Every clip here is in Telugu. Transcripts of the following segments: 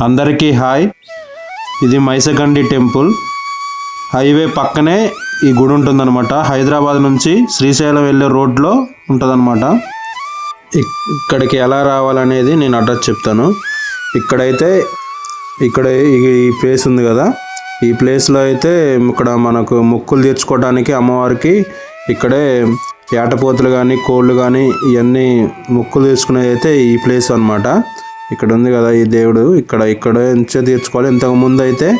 అందరికీ హాయ్. ఇది మైసగండి టెంపుల్. హైవే పక్కనే ఈ గుడి ఉంటుందన్నమాట. హైదరాబాద్ నుంచి శ్రీశైలం వెళ్ళే రోడ్లో ఉంటుందన్నమాట. ఇక్కడికి ఎలా రావాలనేది నేను అడ్రస్ చెప్తాను. ఇక్కడైతే ఇక్కడ ఈ- ఈ ప్లేస్ ఉంది కదా. ఈ ప్లేస్లో అయితే ఇక్కడ మనకు మొక్కులు తీర్చుకోవడానికి అమ్మవారికి ఇక్కడే ఏటపోతులు కానీ కోళ్ళు కానీ ఇవన్నీ మొక్కులు తీసుకునేది అయితే ఈ ప్లేస్ అన్నమాట. ఇక్కడ ఉంది కదా ఈ దేవుడు. ఇక్కడ ఇక్కడ నుంచే తీర్చుకోవాలి. ఇంతకు ముందు అయితే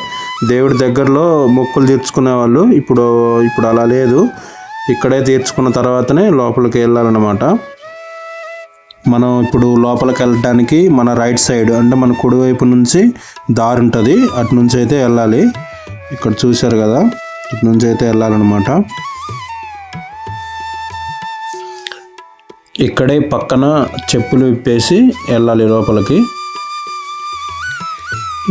దేవుడి దగ్గరలో మొక్కులు తీర్చుకునే వాళ్ళు ఇప్పుడు ఇప్పుడు అలా లేదు. ఇక్కడే తీర్చుకున్న తర్వాతనే లోపలికి వెళ్ళాలన్నమాట. మనం ఇప్పుడు లోపలికి వెళ్ళడానికి మన రైట్ సైడ్ అంటే మన కుడివైపు నుంచి దారి ఉంటుంది. అటు నుంచి అయితే వెళ్ళాలి. ఇక్కడ చూశారు కదా? ఇటు నుంచి అయితే వెళ్ళాలన్నమాట. ఇక్కడే పక్కన చెప్పులు విప్పేసి వెళ్ళాలి లోపలికి.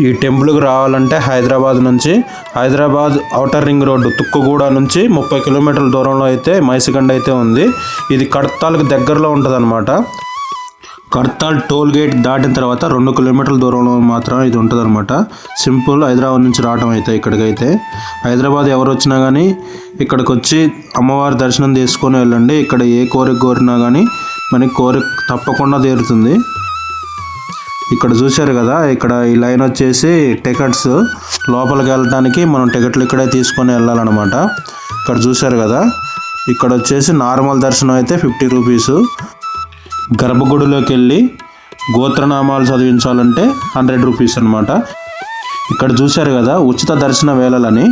ఈ టెంపుల్కి రావాలంటే హైదరాబాద్ నుంచి Hyderabad outer ring road Tukkuguda నుంచి ముప్పై కిలోమీటర్ల దూరంలో అయితే మైసిగండ అయితే ఉంది. ఇది కడతాలకు దగ్గరలో ఉంటుంది కర్తాల్ టోల్ గేట్ దాటిన తర్వాత రెండు కిలోమీటర్ల దూరంలో మాత్రం ఇది ఉంటుంది అనమాట సింపుల్ హైదరాబాద్ నుంచి రావడం అయితే ఇక్కడికైతే. హైదరాబాద్ ఎవరు వచ్చినా కానీ ఇక్కడికి వచ్చి అమ్మవారి దర్శనం తీసుకొని వెళ్ళండి. ఇక్కడ ఏ కోరిక కోరినా కానీ మనకి కోరిక తప్పకుండా తీరుతుంది. ఇక్కడ చూశారు కదా ఇక్కడ ఈ లైన్ వచ్చేసి టికెట్స్ లోపలికి వెళ్ళడానికి మనం టికెట్లు ఇక్కడే తీసుకొని వెళ్ళాలన్నమాట. ఇక్కడ చూశారు కదా ఇక్కడ వచ్చేసి నార్మల్ దర్శనం అయితే ఫిఫ్టీ రూపీస్. గర్భగుడిలోకి వెళ్ళి గోత్రనామాలు చదివించాలంటే హండ్రెడ్ రూపీస్ అనమాట ఇక్కడ చూశారు కదా ఉచిత దర్శన వేళలని.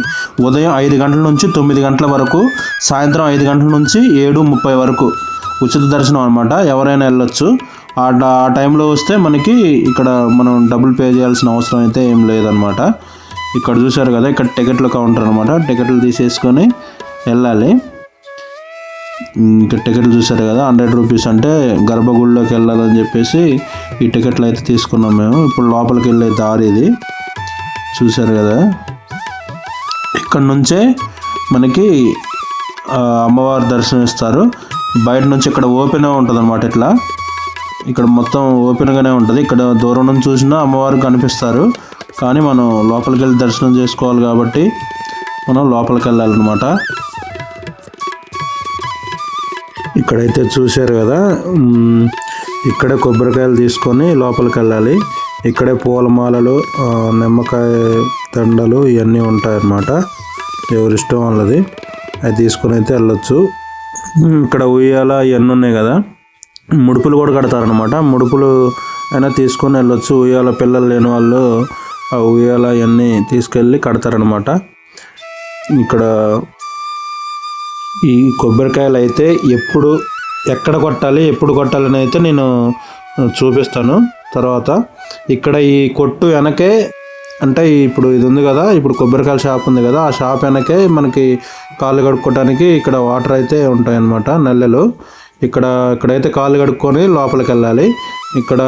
ఉదయం ఐదు గంటల నుంచి తొమ్మిది గంటల వరకు సాయంత్రం ఐదు గంటల నుంచి ఏడు ముప్పై వరకు ఉచిత దర్శనం అనమాట ఎవరైనా వెళ్ళొచ్చు. ఆ ఆ టైంలో వస్తే మనకి ఇక్కడ మనం డబ్బులు పే చేయాల్సిన అవసరం అయితే ఏం లేదనమాట ఇక్కడ చూశారు కదా ఇక్కడ టికెట్ల కౌంటర్ అనమాట టికెట్లు తీసేసుకొని వెళ్ళాలి. ఇంకా టికెట్లు చూసారు కదా హండ్రెడ్ రూపీస్ అంటే గర్భగుడిలోకి వెళ్ళాలని చెప్పేసి ఈ టికెట్లు అయితే తీసుకున్నాం మేము. ఇప్పుడు లోపలికి వెళ్ళే దారి ఇది. చూసారు కదా. ఇక్కడ నుంచే మనకి అమ్మవారి దర్శనం ఇస్తారు. బయట నుంచి ఇక్కడ ఓపెన్ ఉంటుంది అనమాట ఇట్లా. ఇక్కడ మొత్తం ఓపెన్గానే ఉంటుంది. ఇక్కడ దూరం నుంచి చూసినా అమ్మవారు కనిపిస్తారు. కానీ మనం లోపలికి వెళ్ళి దర్శనం చేసుకోవాలి కాబట్టి మనం లోపలికి వెళ్ళాలన్నమాట. ఇక్కడైతే చూశారు కదా ఇక్కడే కొబ్బరికాయలు తీసుకొని లోపలికి వెళ్ళాలి. ఇక్కడే పూలమాలలు నిమ్మకాయ దండలు ఇవన్నీ ఉంటాయన్నమాట. ఎవరిష్టం వాళ్ళది. అవి తీసుకొని అయితే వెళ్ళొచ్చు. ఇక్కడ ఉయ్యాల ఇవన్నీ ఉన్నాయి కదా. ముడుపులు కూడా కడతారనమాట ముడుపులు అయినా తీసుకొని వెళ్ళొచ్చు. ఉయ్యాల పిల్లలు లేని వాళ్ళు ఆ ఉయ్యాల ఇవన్నీ తీసుకెళ్ళి కడతారనమాట ఇక్కడ ఈ కొబ్బరికాయలు అయితే ఎప్పుడు ఎక్కడ కొట్టాలి ఎప్పుడు కొట్టాలని అయితే నేను చూపిస్తాను. తర్వాత ఇక్కడ ఈ కొట్టు వెనకే అంటే ఇప్పుడు ఇది ఉంది కదా ఇప్పుడు కొబ్బరికాయల షాప్ ఉంది కదా ఆ షాప్ వెనకే మనకి కాళ్ళు కడుక్కోవడానికి ఇక్కడ వాటర్ అయితే ఉంటాయి అన్నమాట నల్లెలు. ఇక్కడ ఇక్కడైతే కాళ్ళు కడుక్కొని లోపలికి వెళ్ళాలి. ఇక్కడ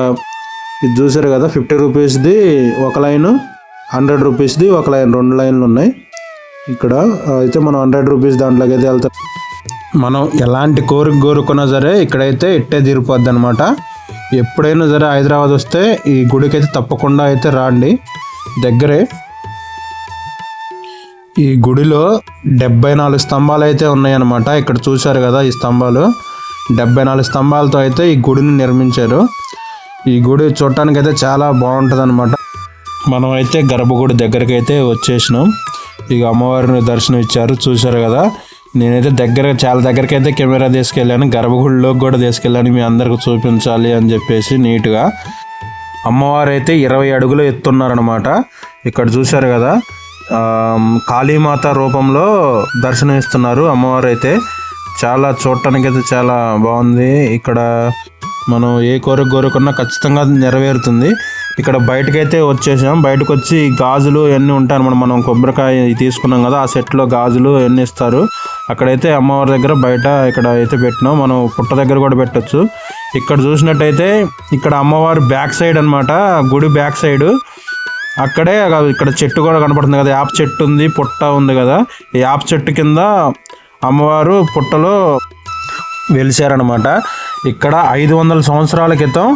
ఇది చూసారు కదా ఫిఫ్టీ రూపీస్ది ఒక లైను హండ్రెడ్ రూపీస్ది ఒక లైన్ రెండు లైన్లు ఉన్నాయి. ఇక్కడ అయితే మనం హండ్రెడ్ రూపీస్ దాంట్లోకి అయితే వెళ్తాం. మనం ఎలాంటి కోరిక కోరుకున్నా సరే ఇక్కడైతే ఇట్టే తీరిపోద్ది అనమాట ఎప్పుడైనా సరే హైదరాబాద్ వస్తే ఈ గుడికి అయితే తప్పకుండా అయితే రాండి. దగ్గరే ఈ గుడిలో డెబ్బై నాలుగు స్తంభాలు అయితే ఉన్నాయన్నమాట. ఇక్కడ చూశారు కదా ఈ స్తంభాలు. డెబ్బై నాలుగు స్తంభాలతో అయితే ఈ గుడిని నిర్మించారు. ఈ గుడి చూడటానికి అయితే చాలా బాగుంటుంది అనమాట మనం అయితే గర్భగుడి దగ్గరికి అయితే వచ్చేసినాం. ఇక అమ్మవారిని దర్శనం ఇచ్చారు. చూశారు కదా? నేనైతే దగ్గర చాలా దగ్గరికి అయితే కెమెరా తీసుకెళ్ళాను. గర్భగుడిలోకి కూడా తీసుకెళ్ళాను. మీ అందరికి చూపించాలి అని చెప్పేసి నీట్గా. అమ్మవారు అయితే ఇరవై అడుగులు ఎత్తున్నారనమాట ఇక్కడ చూశారు కదా? కాళీమాత రూపంలో దర్శనం ఇస్తున్నారు అమ్మవారు అయితే చాలా చూడటానికి అయితే చాలా బాగుంది. ఇక్కడ మనం ఏ కోరిక కోరుకున్నా ఖచ్చితంగా నెరవేరుతుంది. ఇక్కడ బయటకైతే వచ్చేసాం. బయటకు వచ్చి గాజులు ఇవన్నీ ఉంటాయి అనమాట మనం కొబ్బరికాయ తీసుకున్నాం కదా ఆ సెట్లో గాజులు ఇవన్నీ ఇస్తారు. అక్కడైతే అమ్మవారి దగ్గర బయట ఇక్కడ అయితే పెట్టినాం. మనం పుట్ట దగ్గర కూడా పెట్టచ్చు. ఇక్కడ చూసినట్టయితే ఇక్కడ అమ్మవారి బ్యాక్ సైడ్ అన్నమాట గుడి బ్యాక్ సైడ్. అక్కడే ఇక్కడ చెట్టు కూడా కనపడుతుంది కదా. యాప చెట్టు ఉంది పుట్ట ఉంది కదా. ఈ యాప చెట్టు కింద అమ్మవారు పుట్టలో వెలిశారనమాట ఇక్కడ ఐదు వందల సంవత్సరాల క్రితం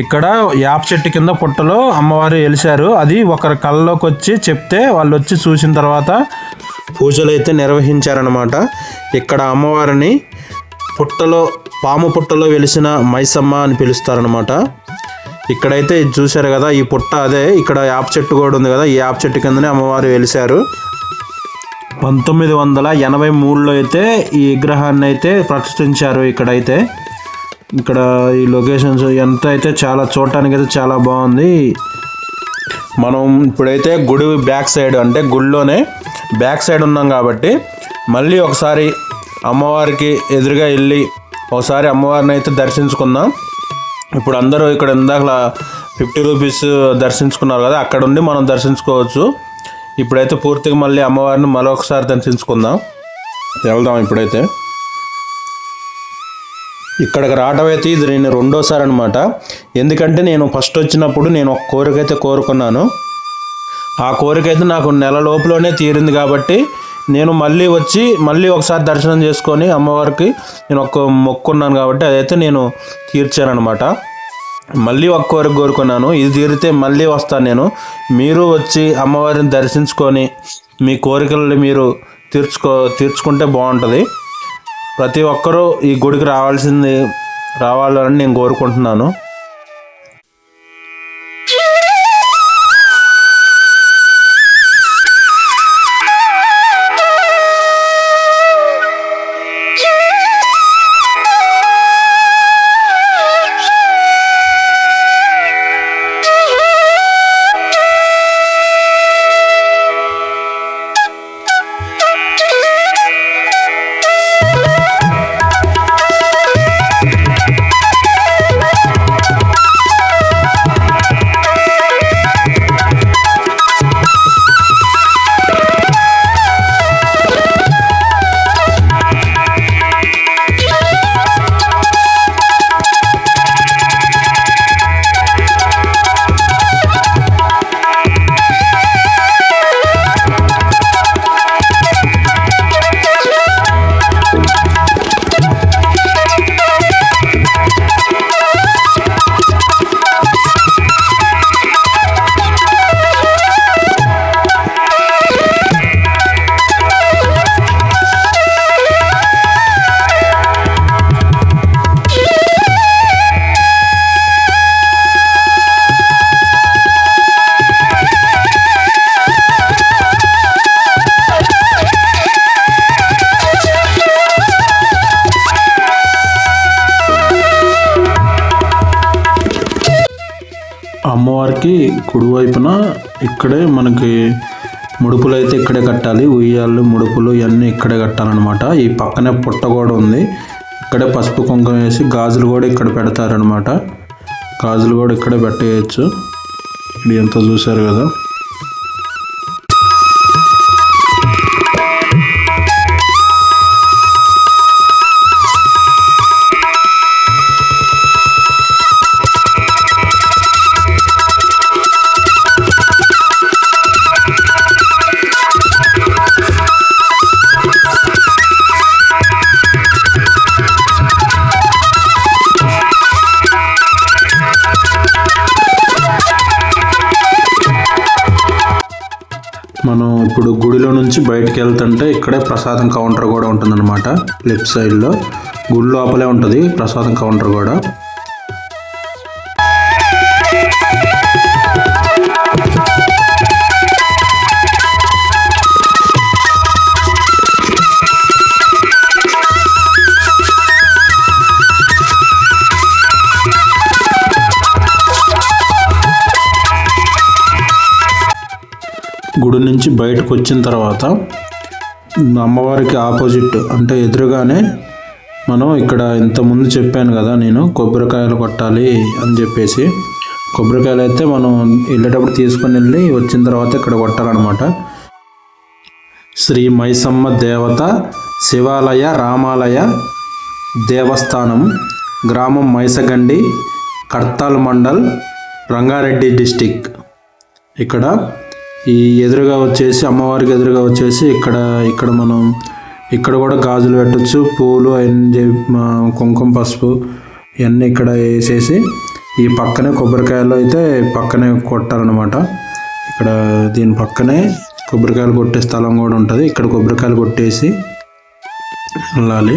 ఇక్కడ యాప చెట్టు కింద పుట్టలో అమ్మవారు వెలిశారు అది ఒకరి కళ్ళలోకి వచ్చి చెప్తే వాళ్ళు వచ్చి చూసిన తర్వాత పూజలు అయితే నిర్వహించారనమాట ఇక్కడ అమ్మవారిని పుట్టలో పాము పుట్టలో వెలిసిన మైసమ్మ అని పిలుస్తారనమాట ఇక్కడైతే ఇది చూశారు కదా ఈ పుట్ట అదే. ఇక్కడ యాప్ చెట్టు కూడా ఉంది కదా ఈ యాప్ చెట్టు కిందనే అమ్మవారు వెలిశారు పంతొమ్మిది వందల ఎనభై మూడులో అయితే ఈ విగ్రహాన్ని అయితే ప్రతిష్ఠించారు ఇక్కడైతే. ఇక్కడ ఈ లొకేషన్స్ ఎంత అయితే చాలా చూడటానికి అయితే చాలా బాగుంది. మనం ఇప్పుడైతే గుడి బ్యాక్ సైడ్ అంటే గుడిలోనే బ్యాక్ సైడ్ ఉన్నాం కాబట్టి మళ్ళీ ఒకసారి అమ్మవారికి ఎదురుగా వెళ్ళి ఒకసారి అమ్మవారిని అయితే దర్శించుకుందాం. ఇప్పుడు అందరూ ఇక్కడ ఇందాక ఫిఫ్టీ రూపీస్ దర్శించుకున్నారు కదా అక్కడ ఉండి మనం దర్శించుకోవచ్చు. ఇప్పుడైతే పూర్తిగా మళ్ళీ అమ్మవారిని మరొకసారి దర్శించుకుందాం. వెళ్దాం ఇప్పుడైతే. ఇక్కడికి రావడం అయితే ఇది నేను రెండోసారి అనమాట ఎందుకంటే నేను ఫస్ట్ వచ్చినప్పుడు నేను ఒక కోరిక అయితే కోరుకున్నాను. ఆ కోరిక అయితే నాకు నెల లోపులోనే తీరింది కాబట్టి నేను మళ్ళీ వచ్చి మళ్ళీ ఒకసారి దర్శనం చేసుకొని అమ్మవారికి నేను ఒక మొక్కున్నాను కాబట్టి అదైతే నేను తీర్చానమాట మళ్ళీ ఒక కోరిక కోరుకున్నాను. ఇది తీరితే మళ్ళీ వస్తాను నేను. మీరు వచ్చి అమ్మవారిని దర్శించుకొని మీ కోరికలు మీరు తీర్చుకో తీర్చుకుంటే బాగుంటుంది. ప్రతి ఒక్కరూ ఈ గుడికి రావాల్సింది రావాలని నేను కోరుకుంటున్నాను. అమ్మవారికి కుడివైపున ఇక్కడే మనకి ముడుపులు అయితే ఇక్కడే కట్టాలి. ఉయ్యాలు ముడుపులు ఇవన్నీ ఇక్కడే కట్టాలన్నమాట. ఈ పక్కనే పుట్ట కూడా ఉంది. ఇక్కడే పసుపు కుంకుమ వేసి గాజులు కూడా ఇక్కడ పెడతారనమాట గాజులు కూడా ఇక్కడే పెట్టేయచ్చు. ఇది ఎంత చూశారు కదా? నుంచి బయటికి వెళ్తుంటే ఇక్కడే ప్రసాదం కౌంటర్ కూడా ఉంటుందన్నమాట. లెఫ్ట్ సైడ్లో గుడి లోపలే ఉంటుంది ప్రసాదం కౌంటర్ కూడా. గుడి నుంచి బయటకు వచ్చిన తర్వాత అమ్మవారికి ఆపోజిట్ అంటే ఎదురుగానే మనం ఇక్కడ ఇంతకుముందు చెప్పాను కదా నేను కొబ్బరికాయలు కొట్టాలి అని చెప్పేసి. కొబ్బరికాయలు అయితే మనం వెళ్ళేటప్పుడు తీసుకొని వెళ్ళి వచ్చిన తర్వాత ఇక్కడ కొట్టాలన్నమాట. శ్రీ మైసమ్మ దేవత శివాలయ రామాలయ దేవస్థానం గ్రామం మైసగండి కర్తాల్ మండల్ రంగారెడ్డి డిస్టిక్. ఇక్కడ ఈ ఎదురుగా వచ్చేసి అమ్మవారికి ఎదురుగా వచ్చేసి ఇక్కడ ఇక్కడ మనం ఇక్కడ కూడా గాజులు పెట్టచ్చు పూలు అండ్ కుంకుమ పసుపు ఇవన్నీ ఇక్కడ వేసేసి ఈ పక్కనే కొబ్బరికాయలు అయితే పక్కనే కొట్టాలన్నమాట. ఇక్కడ దీని పక్కనే కొబ్బరికాయలు కొట్టే స్థలం కూడా ఉంటుంది. ఇక్కడ కొబ్బరికాయలు కొట్టేసి వెళ్ళాలి